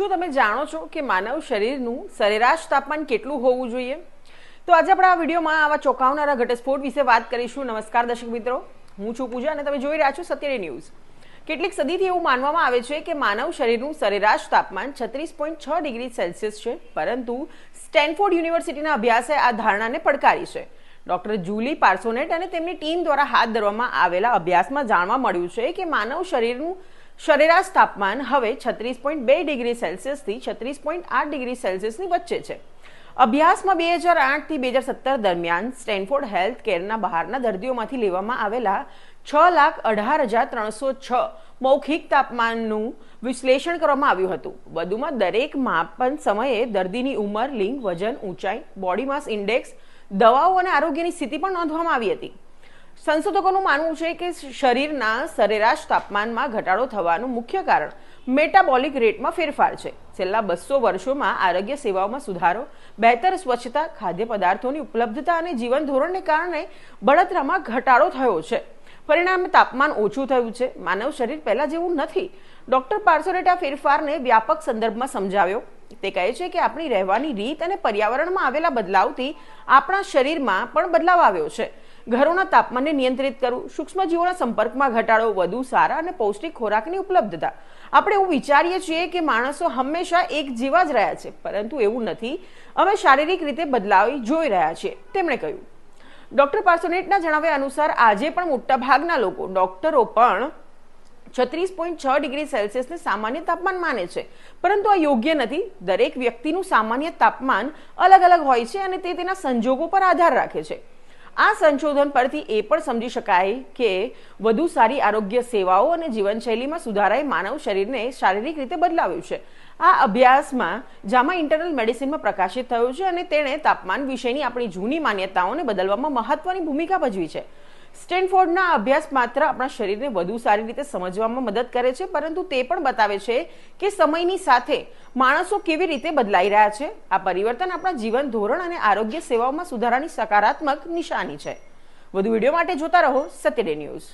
શું તમે જાણો છો કે માનવ શરીરનું સરેરાશ તાપમાન કેટલું હોવું જોઈએ? તો આજે આપણે આ વિડીયોમાં આવા ચોંકાવનારા ઘટસ્ફોટ વિશે વાત કરીશું. નમસ્કાર દર્શક મિત્રો. હું છું પૂજા અને તમે જોઈ રહ્યા છો સત્યરી ન્યૂઝ. કેટલીક સદીથી એવું માનવામાં આવે છે કે માનવ શરીરનું સરેરાશ તાપમાન છત્રીસ પોઈન્ટ છ ડિગ્રી સેલ્સિયસ છે, પરંતુ સ્ટેનફોર્ડ યુનિવર્સિટીના અભ્યાસે આ ધારણાને પડકારી છે. ડોક્ટર જુલી પાર્સોનેટ અને તેમની ટીમ દ્વારા હાથ ધરવામાં આવેલા અભ્યાસમાં જાણવા મળ્યું છે કે માનવ શરીરનું સરેરાશ તાપમાન હવે છત્રીસ પોઈન્ટ બે ડિગ્રી સેલ્સિયસથી છત્રીસ પોઈન્ટ આઠ ડિગ્રી સેલ્સિયસની વચ્ચે છે. અભ્યાસમાં બે હજાર આઠથી બે હજાર સત્તર દરમિયાન સ્ટેનફોર્ડ હેલ્થ કેરના બહારના દર્દીઓમાંથી લેવામાં આવેલા છ લાખ અઢાર હજાર ત્રણસો છ મૌખિક તાપમાનનું વિશ્લેષણ કરવામાં આવ્યું હતું. વધુમાં દરેક માપન સમયે દર્દીની ઉંમર, લિંગ, વજન, ઊંચાઈ, બોડી માસ ઇન્ડેક્સ, દવાઓ અને આરોગ્યની સ્થિતિ પણ નોંધવામાં આવી હતી. સંશોધકોનું માનવું છે કે શરીરના સરેરાશ તાપમાનમાં ઘટાડો થવાનું મુખ્ય કારણ મેટાબોલિક રેટમાં ફેરફાર છે. છેલ્લા બસો વર્ષોમાં આરોગ્ય સેવાઓમાં સુધારો, બહેતર સ્વચ્છતા, ખાદ્ય પદાર્થોની ઉપલબ્ધતા અને જીવન ધોરણને કારણે બળતરામાં ઘટાડો થયો છે. પરિણામે તાપમાન ઓછું થયું છે. માનવ શરીર પહેલા જેવું નથી. ડોક્ટર પાર્સોરેટા ફેરફારને વ્યાપક સંદર્ભમાં સમજાવ્યો. તે કહે છે કે આપણી રહેવાની રીત અને પર્યાવરણમાં આવેલા બદલાવથી આપણા શરીરમાં પણ બદલાવ આવ્યો છે. ઘરોના તાપમાનને નિયંત્રિત કરવું સૂક્ષ્મજીવોના સંપર્કમાં ઘટાડો વધુ સારા અને પૌષ્ટિક ખોરાકની ઉપલબ્ધતા. આપણે એવું વિચારીએ છીએ કે માણસો હંમેશા એક જેવા જ રહ્યા છે, પરંતુ એવું નથી. અમે શારીરિક રીતે બદલાવી જોઈ રહ્યા છીએ, તેમણે કહ્યું. ડોક્ટર પાર્સોનેટના જણાવ્યા અનુસાર, આજે પણ મોટાભાગના લોકો, ડોક્ટરો પણ છત્રીસ પોઈન્ટ છ ડિગ્રી સેલ્સિયસને સામાન્ય તાપમાન માને છે. પરંતુ આ યોગ્ય નથી. દરેક વ્યક્તિનું સામાન્ય તાપમાન અલગ અલગ હોય છે અને તે તેના સંજોગો પર આધાર રાખે છે. આ સંશોધન પરથી એ પણ સમજી શકાય કે વધુ સારી આરોગ્ય સેવાઓ અને જીવનશૈલીમાં સુધારાએ માનવ શરીરને શારીરિક રીતે બદલાવ્યું છે. આ અભ્યાસમાં જામા ઇન્ટરનલ મેડિસિનમાં પ્રકાશિત થયું છે અને તેણે તાપમાન વિશેની આપણી જૂની માન્યતાઓને બદલવામાં મહત્વની ભૂમિકા ભજવી છે. સ્ટેનફોર્ડના અભ્યાસ માત્ર આપણા શરીરને વધુ સારી રીતે સમજવામાં મદદ કરે છે, પરંતુ તે પણ બતાવે છે કે સમયની સાથે માણસો કેવી રીતે બદલાઈ રહ્યા છે. આ પરિવર્તન આપણા જીવન ધોરણ અને આરોગ્ય સેવાઓમાં સુધારાની સકારાત્મક નિશાની છે. વધુ વીડિયો માટે જોતા રહો સત્યડે ન્યૂઝ.